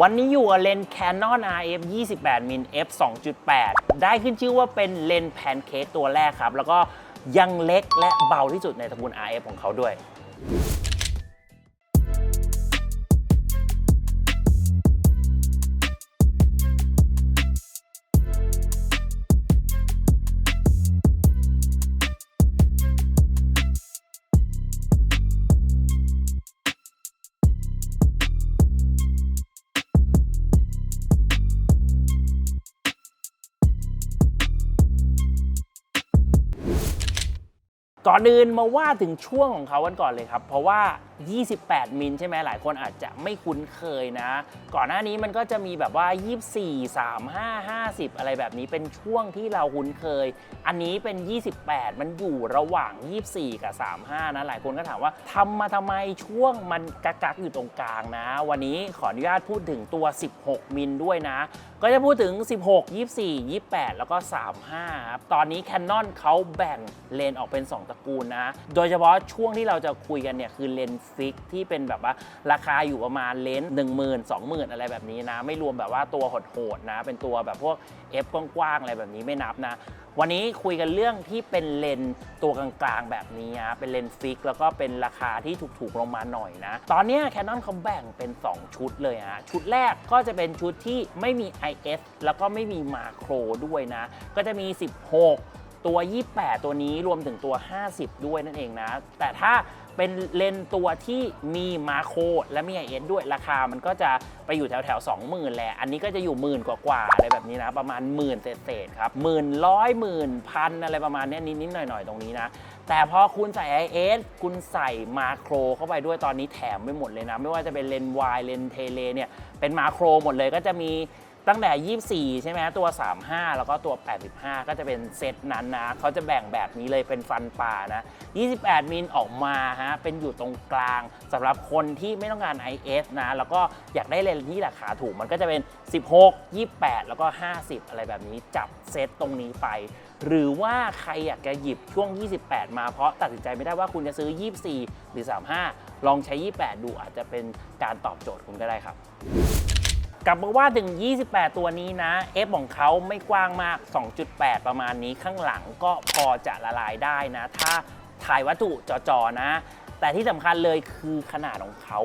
วันนี้อยู่กับเลนส์ Canon RF 28มิล f 2.8 ได้ขึ้นชื่อว่าเป็นเลนส์แพนเค้กตัวแรกครับ แล้วก็ยังเล็กและเบาที่สุดในตระกูล RF ของเขาด้วย ก่อนอื่นมาว่าถึงช่วงของเขากันก่อนเลยครับ เพราะว่า28 มิลใช่ไหมหลายคนอาจจะไม่คุ้นเคยนะ ก่อนหน้านี้มันก็จะมีแบบว่า 24 35 50 อะไรแบบนี้เป็นช่วงที่เราคุ้นเคย อันนี้เป็น 28 มันอยู่ระหว่าง 24 กับ 35 นะ หลายคนก็ถามว่าทำมาทำไมช่วงมันกักๆอยู่ตรงกลางนะ วันนี้ขออนุญาตพูดถึงตัว 16 มิลด้วยนะ ก็จะพูดถึง 16 24 28 แล้วก็ 35 ครับ ตอนนี้ Canon เขาแบ่งเลนส์ออกเป็น 2 ตระกูลนะ โดยเฉพาะช่วงที่เราจะคุยกันเนี่ยคือเลนส์ฟิกที่เป็นแบบว่าราคาอยู่ประมาณเลนส์10,000 20,000องหมื่นอะไรแบบนี้นะ ไม่รวมแบบว่าตัวโหดๆนะ เป็นตัวแบบพวก F กว้างๆอะไรแบบนี้ไม่นับนะวันนี้คุยกันเรื่องที่เป็นเลนส์ตัวกลางๆแบบนี้นะเป็นเลนส์ฟิก แล้วก็เป็นราคาที่ถูกๆลงมาหน่อยนะ ตอนนี้แคนนอนเขาแบ่งเป็น 2 ชุดเลยฮะชุดแรกก็จะเป็นชุดที่ไม่มี IS แล้วก็ไม่มีมาโครด้วยนะ ก็จะมี 16 ตัว 28 ตัวนี้รวมถึงตัว 50 ด้วยนั่นเองนะ แต่ถ้า เป็นเลนตัวที่มีมาโครและมี IS ด้วยราคามันก็จะไปอยู่แถวแถวๆ20,000แหละ อันนี้ก็จะอยู่หมื่นกว่าๆอะไรแบบนี้นะ ประมาณหมื่นเศษๆครับหมื่นร้อยหมื่นพันอะไรประมาณนี้นิดๆหน่อยๆ ตรงนี้นะแต่พอคุณใส่ IS คุณใส่มาโครเข้าไปด้วยตอนนี้แถมไปหมดเลยนะ ไม่ว่าจะเป็นเลนส์วายเลนส์เทเลเนี่ย เป็นมาโครหมดเลยก็จะมี ตั้งแต่ 24 ใช่ไหมตัว 35 แล้วก็ตัว 85 ก็จะเป็นเซตนั้นนะ เขาจะแบ่งแบบนี้เลยเป็นฟันปลานะ 28 มิลออกมาฮะ เป็นอยู่ตรงกลางสำหรับคนที่ไม่ต้องการ IS นะ แล้วก็อยากได้เลนส์ที่ราคาถูก มันก็จะเป็น 16 28 แล้วก็ 50 อะไรแบบนี้จับเซตตรงนี้ไป หรือว่าใครอยากจะหยิบช่วง 28 มาเพราะตัดสินใจไม่ได้ว่าคุณจะซื้อ 24 หรือ 35 ลองใช้ 28 ดูอาจจะเป็นการตอบโจทย์คุณก็ได้ครับ กลับมาว่าถึง 28 ตัวนี้นะ F ของเขาไม่กว้างมาก 2.8 ประมาณนี้ข้างหลังก็พอจะละลายได้นะ ถ้าถ่ายวัตถุจอๆนะ แต่ที่สำคัญเลยคือขนาดของเขา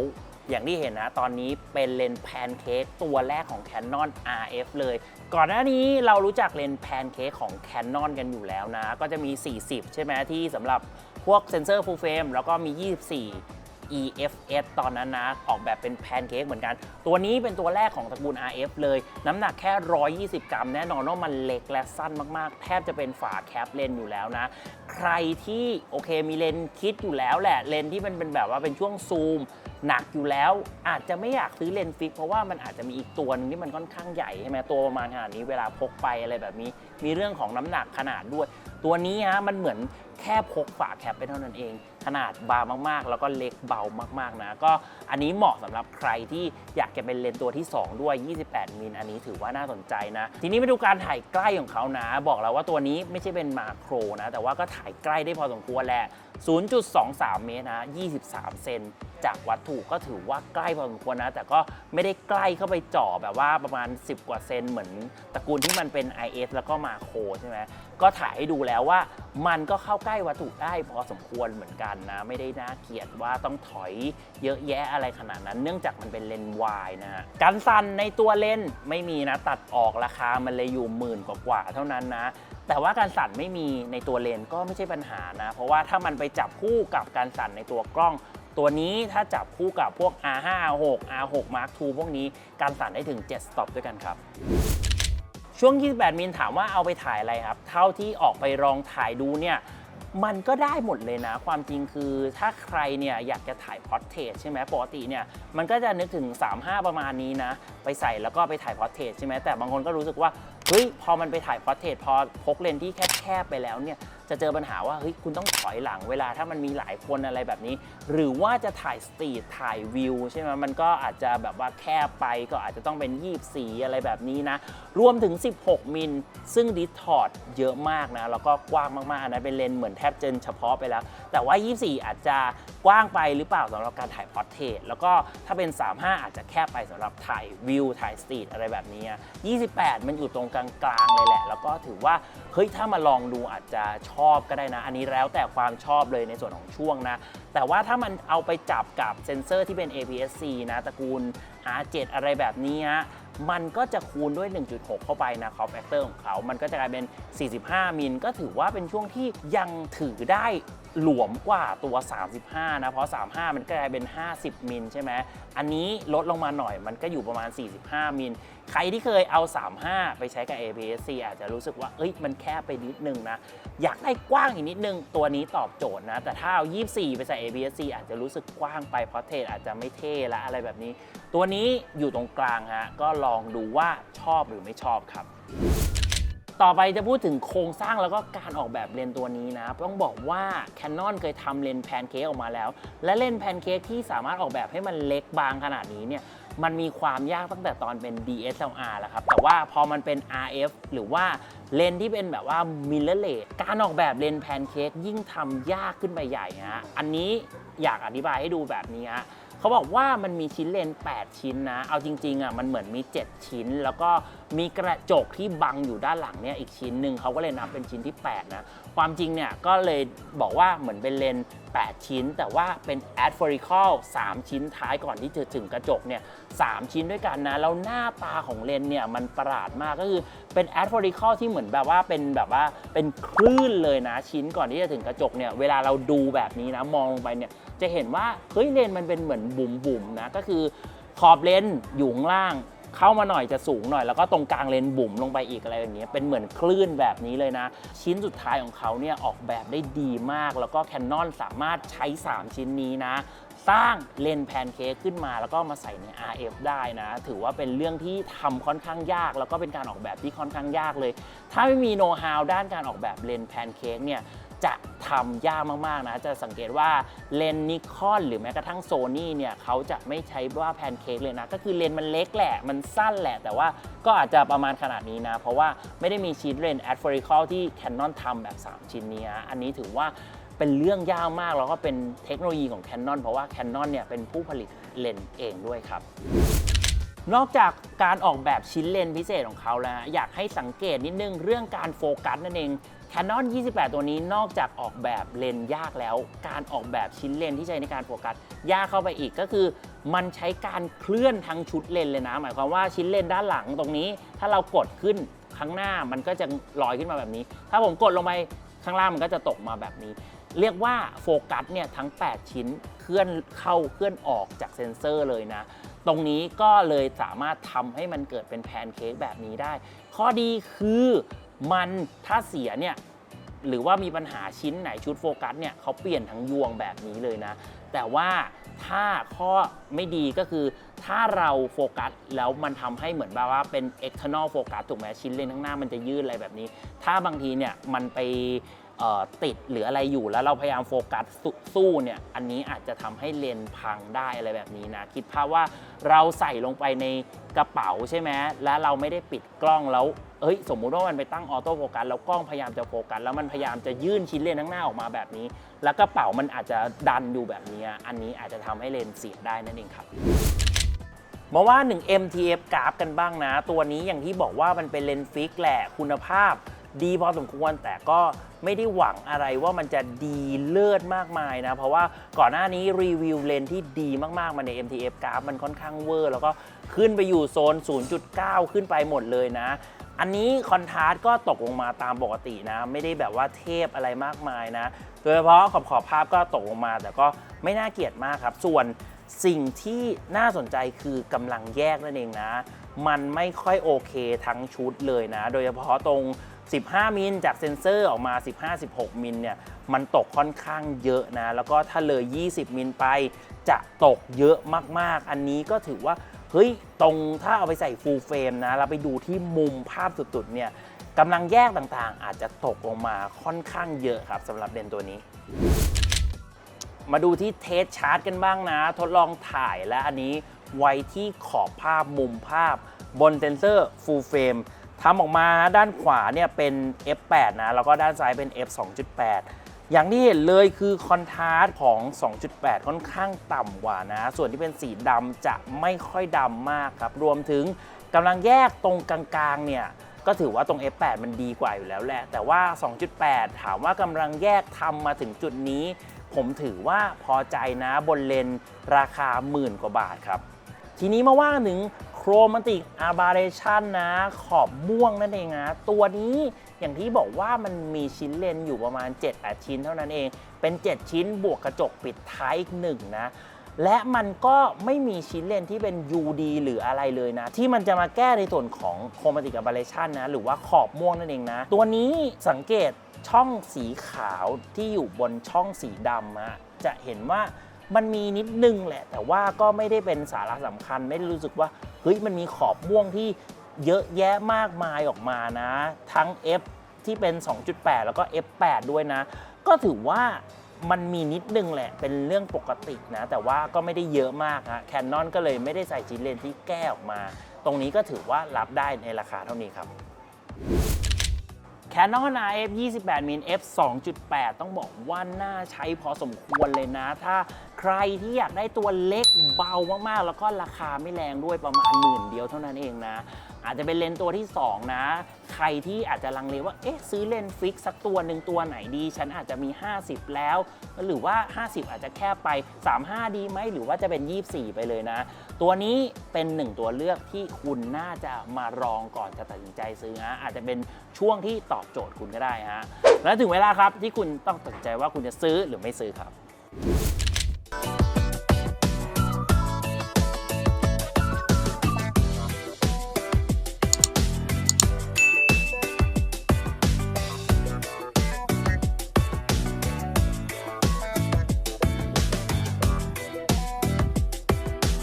อย่างที่เห็นนะ ตอนนี้เป็นเลนส์แพนเค้กตัวแรกของ Canon RF เลย ก่อนหน้านี้เรารู้จักเลนส์แพนเค้กของ Canon กันอยู่แล้วนะ ก็จะมี 40 ใช่ไหมที่สำหรับพวกเซนเซอร์ full frame แล้วก็มี 24 EFS ตอนนั้นนะออกแบบเป็นแพนเค้กเหมือนกัน ตัวนี้เป็นตัวแรกของตระกูล RF เลย น้ำหนักแค่ 120 กรัม แน่นอนว่ามันเล็กและสั้นมากๆ แทบจะเป็นฝาแคปเลนอยู่แล้วนะ ใครที่โอเคมีเลนคิดอยู่แล้วแหละเลนที่มันเป็นแบบว่าเป็นช่วงซูมหนักอยู่แล้วอาจจะไม่อยากซื้อเลนส์ฟิก เพราะว่ามันอาจจะมีอีกตัวนึงที่มันค่อนข้างใหญ่ใช่ไหมตัวประมาณขนาดนี้เวลาพกไปอะไรแบบนี้ มีเรื่องของน้ำหนักขนาดด้วย ตัวนี้ฮะมันเหมือน ค่พกฝาแคปไปเท่านั้นเอง ขนาดบางมากๆ แล้วก็เล็กเบามากๆนะ ก็อันนี้เหมาะสำหรับใครที่อยากจะเป็นเลนตัวที่ 2 ด้วย 28 มิลอันนี้ถือว่าน่าสนใจนะ ทีนี้มาดูการถ่ายใกล้ของเขานะ บอกแล้วว่าตัวนี้ไม่ใช่เป็นมาโครนะ แต่ว่าก็ถ่ายใกล้ได้พอสมควรแหละ 0.23 เมตรนะ 23 เซนจากวัตถุก็ถือว่าใกล้พอสมควรนะ แต่ก็ไม่ได้ใกล้เข้าไปเจ่อแบบว่าประมาณ 10 กว่าเซนเหมือนตระกูลที่มันเป็น IS แล้วก็มาโครใช่ไหม ก็ถ่ายให้ดูแล้วว่า มันก็เข้าใกล้วัตถุได้พอสมควรเหมือนกันนะไม่ได้น่าเกลียดว่าต้องถอยเยอะแยะอะไรขนาดนั้น เนื่องจากมันเป็นเลนส์วายนะฮะการสั่นในตัวเลนส์ไม่มีนะตัดออกราคามันเลยอยู่หมื่นกว่าๆเท่านั้นนะแต่ว่าการสั่นไม่มีในตัวเลนส์ก็ไม่ใช่ปัญหานะ เพราะว่าถ้ามันไปจับคู่กับการสั่นในตัวกล้อง ตัวนี้ถ้าจับคู่กับพวก R5 R6 R6 Mark II พวกนี้การสั่นได้ถึง7สต็อปด้วยกันครับ ช่วง 28 มิลถามว่าเอาไปถ่ายอะไรครับ เท่าที่ออกไปลองถ่ายดูเนี่ยมันก็ได้หมดเลยนะ ความจริงคือถ้าใครเนี่ยอยากจะถ่ายพอร์เทรตใช่ไหมปกติเนี่ยมันก็จะนึกถึง 35 ประมาณนี้นะ ไปใส่แล้วก็ไปถ่ายพอร์เทรตใช่ไหมแต่บางคนก็รู้สึกว่าเฮ้ยพอมันไปถ่ายพอร์เทรตพอพกเลนส์ที่แคบๆไปแล้วเนี่ย จะเจอปัญหาว่าเฮ้ยคุณต้องถอยหลังเวลาถ้ามันมีหลายคนอะไรแบบนี้ หรือว่าจะถ่ายสตรีทถ่ายวิวใช่ไหมมันก็อาจจะแบบว่าแคบไปก็อาจจะต้องเป็น 24 อะไรแบบนี้นะ รวมถึง 16 มิล ซึ่งดิสทอดเยอะมากนะ แล้วก็กว้างมากๆนะเป็นเลนเหมือนแทบจะเฉพาะไปแล้ว แต่ว่า 24 อาจจะกว้างไปหรือเปล่าสำหรับการถ่ายพอร์เทรตแล้วก็ถ้าเป็น 35 อาจจะแคบไปสำหรับถ่ายวิวถ่ายสตรีทอะไรแบบนี้ 28 มันอยู่ตรงกลางๆเลยแหละ แล้วก็ถือว่าเฮ้ยถ้ามาลองดูอาจจะชอบก็ได้นะ อันนี้แล้วแต่ความชอบเลยในส่วนของช่วงนะ แต่ว่าถ้ามันเอาไปจับกับเซนเซอร์ที่เป็น APS-C นะตระกูล R7 อะไรแบบนี้ฮะมันก็จะคูณด้วย 1.6 เข้าไปนะคอฟแฟกเตอร์ของเขา มันก็จะกลายเป็น 45 มิล ก็ถือว่าเป็นช่วงที่ยังถือได้หลวมกว่าตัว 35 นะ เพราะ 35 มันกลายเป็น 50 มิลใช่ไหม อันนี้ลดลงมาหน่อยมันก็อยู่ประมาณ 45 มิล ใครที่เคยเอา 35 ไปใช้กับ APS-C อาจจะรู้สึกว่า เอ้ย มันแคบไปนิดนึงนะ อยากได้กว้างอีกนิดนึง ตัวนี้ตอบโจทย์นะ แต่ถ้าเอา 24 ไปใส่ APS-C อาจจะรู้สึกกว้างไป เพราะเทรดอาจจะไม่เท่และอะไรแบบนี้ ตัวนี้อยู่ตรงกลางฮะ ก็ลองดูว่าชอบหรือไม่ชอบครับ ต่อไปจะพูดถึงโครงสร้างแล้วก็การออกแบบเลนตัวนี้นะ ต้องบอกว่า Canon เคยทำเลนแพนเค้กออกมาแล้ว และเลนแพนเค้กที่สามารถออกแบบให้มันเล็กบางขนาดนี้เนี่ยมันมีความยากตั้งแต่ตอนเป็น DSLR แล้วครับ แต่ว่าพอมันเป็น RF หรือว่าเลนที่เป็นแบบว่า mirrorless การออกแบบเลนแพนเค้กยิ่งทำยากขึ้นไปใหญ่ฮะอันนี้อยากอธิบายให้ดูแบบนี้ฮะ เขาบอกว่ามันมีชิ้นเลน 8 ชิ้นนะ เอาจริงๆอะมันเหมือนมี 7 ชิ้น แล้วก็มีกระจกที่บังอยู่ด้านหลังเนี่ยอีกชิ้นหนึ่งเขาก็เลยนับเป็นชิ้นที่ 8 นะ ความจริงเนี่ยก็เลยบอกว่าเหมือนเป็นเลน 8 ชิ้น แต่ว่าเป็น a d f o r i c a l 3 ชิ้นท้ายก่อนที่จะถึงกระจกเนี่ย3ชิ้นด้วยกันนะ แล้วหน้าตาของเลนเนี่ยมันประหลาดมากก็คือเป็น a d f o r i c a l ที่เหมือนแบบว่าเป็นแบบว่าเป็นคลื่นเลยนะชิ้นก่อนที่จะถึงกระจกเนี่ยเวลาเราดูแบบนี้นะมองลงไปเนี่ย จะเห็นว่าเฮ้ยเลนมันเป็นเหมือนบุ๋มบุ๋มๆนะก็คือขอบเลนอยู่ข้างล่างเข้ามาหน่อยจะสูงหน่อยแล้วก็ตรงกลางเลนบุ๋มลงไปอีกอะไรอย่างเงี้ยเป็นเหมือนคลื่นแบบนี้เลยนะ ชิ้นสุดท้ายของเขาเนี่ยออกแบบได้ดีมาก แล้วก็ Canon สามารถใช้ 3 ชิ้นนี้นะ สร้างเลนแพนเค้กขึ้นมาแล้วก็มาใส่ใน RF ได้นะ ถือว่าเป็นเรื่องที่ทำค่อนข้างยาก แล้วก็เป็นการออกแบบที่ค่อนข้างยากเลย ถ้าไม่มีโน้ตฮาวด้านการออกแบบเลนแพนเค้กเนี่ย จะทำยากมากๆนะ จะสังเกตว่าเลนนิคอนหรือแม้กระทั่งโซนี่เนี่ยเขาจะไม่ใช้ว่าแพนเค้กเลยนะ ก็คือเลนมันเล็กแหละ มันสั้นแหละ แต่ว่าก็อาจจะประมาณขนาดนี้นะ เพราะว่าไม่ได้มีชิ้นเลนแอดฟอริคอลที่ Canon ทำแบบ 3 ชิ้นนี้นะอันนี้ถือว่าเป็นเรื่องยากมากแล้วก็เป็นเทคโนโลยีของ Canon เพราะว่า Canon เนี่ยเป็นผู้ผลิตเลนส์เองด้วยครับนอกจากการออกแบบชิ้นเลนส์พิเศษของเขาแล้วนะอยากให้สังเกตนิดนึงเรื่องการโฟกัสนั่นเอง Canon 28 ตัวนี้นอกจากออกแบบเลนยากแล้ว การออกแบบชิ้นเลนที่ใช้ในการโฟกัสยากเข้าไปอีกก็คือ มันใช้การเคลื่อนทั้งชุดเลนเลยนะ หมายความว่าชิ้นเลนด้านหลังตรงนี้ ถ้าเรากดขึ้นข้างหน้ามันก็จะลอยขึ้นมาแบบนี้ ถ้าผมกดลงไปข้างล่างมันก็จะตกมาแบบนี้ เรียกว่าโฟกัสเนี่ยทั้ง 8 ชิ้นเคลื่อนเข้าเคลื่อนออกจากเซ็นเซอร์เลยนะตรงนี้ก็เลยสามารถทำให้มันเกิดเป็นแพนเค้กแบบนี้ได้ ข้อดีคือ มันถ้าเสียเนี่ยหรือว่ามีปัญหาชิ้นไหนชุดโฟกัสเนี่ยเขาเปลี่ยนทั้งยวงแบบนี้เลยนะ แต่ว่าถ้าข้อไม่ดีก็คือ ถ้าเราโฟกัสแล้วมันทำให้เหมือนแบบว่าเป็น external focus ถูกไหมชิ้นเลนข้างหน้ามันจะยืดอะไรแบบนี้ ถ้าบางทีเนี่ยมันไป ติดหรืออะไรอยู่แล้วเราพยายามโฟกัสสู้เนี่ยอันนี้อาจจะทำให้เลนพังได้อะไรแบบนี้นะคิดภาพว่าเราใส่ลงไปในกระเป๋าใช่ไหมแล้วเราไม่ได้ปิดกล้องแล้วเอ้ยสมมุติว่ามันไปตั้งออโต้โฟกัสแล้วกล้องพยายามจะโฟกัสแล้วมันพยายามจะยื่นชิ้นเลนข้างหน้าออกมาแบบนี้ แล้วกระเป๋ามันอาจจะดันอยู่แบบนี้ อันนี้อาจจะทำให้เลนเสียได้นั่นเองครับมาว่า 1 MTF กราฟกันบ้างนะ ตัวนี้อย่างที่บอกว่ามันเป็นเลนส์ฟิกแหละคุณภาพ ดีพอสมควรแต่ก็ไม่ได้หวังอะไรว่ามันจะดีเลิศมากมายนะ เพราะว่าก่อนหน้านี้รีวิวเลนส์ที่ดีมากๆมาใน MTF กราฟมันค่อนข้างเวอร์ แล้วก็ขึ้นไปอยู่โซน 0.9 ขึ้นไปหมดเลยนะอันนี้คอนทราสต์ก็ตกลงมาตามปกตินะ ไม่ได้แบบว่าเทพอะไรมากมายนะ โดยเฉพาะขอบขอบภาพก็ตกลงมา แต่ก็ไม่น่าเกลียดมากครับ ส่วนสิ่งที่น่าสนใจคือกำลังแยกนั่นเองนะ มันไม่ค่อยโอเคทั้งชุดเลยนะ โดยเฉพาะตรง 15 มิลจากเซ็นเซอร์ออกมา 15-16 มิลเนี่ยมันตกค่อนข้างเยอะนะ แล้วก็ถ้าเลย 20 มิลไปจะตกเยอะมากๆ อันนี้ก็ถือว่า เฮ้ย ตรงถ้าเอาไปใส่ฟูลเฟรมนะ เราไปดูที่มุมภาพสุดๆเนี่ยกำลังแยกต่างๆ อาจจะตกลงมาค่อนข้างเยอะครับสำหรับเลนตัวนี้มาดูที่เทสชาร์ตกันบ้างนะ ทดลองถ่ายและอันนี้ไว้ที่ขอบภาพมุมภาพบนเซนเซอร์ full frame ทำออกมาด้านขวาเนี่ยเป็น f8 นะ แล้วก็ด้านซ้ายเป็น f2.8 อย่างที่เห็นเลยคือคอนทราสต์ของ 2.8 ค่อนข้างต่ำกว่านะ ส่วนที่เป็นสีดำจะไม่ค่อยดำมากครับ รวมถึงกำลังแยกตรงกลางๆเนี่ยก็ถือว่าตรง F8 มันดีกว่าอยู่แล้วแหละ แต่ว่า 2.8 ถามว่ากำลังแยกทำมาถึงจุดนี้ ผมถือว่าพอใจนะบนเลนราคาหมื่นกว่าบาทครับ ทีนี้มาว่าถึง โครมาติกอาบาเรชันนะ ขอบม่วงนั่นเองนะ ตัวนี้อย่างที่บอกว่ามันมีชิ้นเลนอยู่ประมาณ 7-8 ชิ้นเท่านั้นเอง เป็น 7 ชิ้นบวกกระจกปิดท้ายอีกหนึ่งนะและมันก็ไม่มีชิ้นเลนที่เป็น UD หรืออะไรเลยนะ ที่มันจะมาแก้ในส่วนของ Chromatic Aberration นะ หรือว่าขอบม่วงนั่นเองนะ ตัวนี้สังเกตช่องสีขาวที่อยู่บนช่องสีดำอะจะเห็นว่า มันมีนิดนึงแหละ แต่ว่าก็ไม่ได้เป็นสาระสำคัญ ไม่ได้รู้สึกว่าเฮ้ยมันมีขอบม่วงที่เยอะแยะมากมายออกมานะ ทั้ง F ที่เป็น 2.8 แล้วก็ F8 ด้วยนะ ก็ถือว่ามันมีนิดนึงแหละ เป็นเรื่องปกตินะ แต่ว่าก็ไม่ได้เยอะมากฮะแคนนอนก็เลยไม่ได้ใส่ชิ้นเลนที่แก้ออกมา ตรงนี้ก็ถือว่ารับได้ในราคาเท่านี้ครับ Canon RF 28มิล f 2.8 ต้องบอกว่าน่าใช้พอสมควรเลยนะ ถ้า ใครที่อยากได้ตัวเล็กเบามากๆ แล้วก็ราคาไม่แรงด้วยประมาณหมื่นเดียวเท่านั้นเองนะ อาจจะเป็นเลนส์ตัวที่ 2 นะ ใครที่อาจจะลังเลว่า เอ๊ะ ซื้อเลนส์ฟิกสักตัวหนึ่งตัวไหนดี ฉันอาจจะมี 50 แล้ว หรือว่า 50 อาจจะแค่ไป 35 ดีไหม หรือว่าจะเป็น 24 ไปเลยนะ ตัวนี้เป็นหนึ่งตัวเลือกที่คุณน่าจะมาลองก่อนจะตัดสินใจซื้อฮะ อาจจะเป็นช่วงที่ตอบโจทย์คุณก็ได้ฮะ และถึงเวลาครับที่คุณต้องตัดใจว่าคุณจะซื้อหรือไม่ซื้อครับ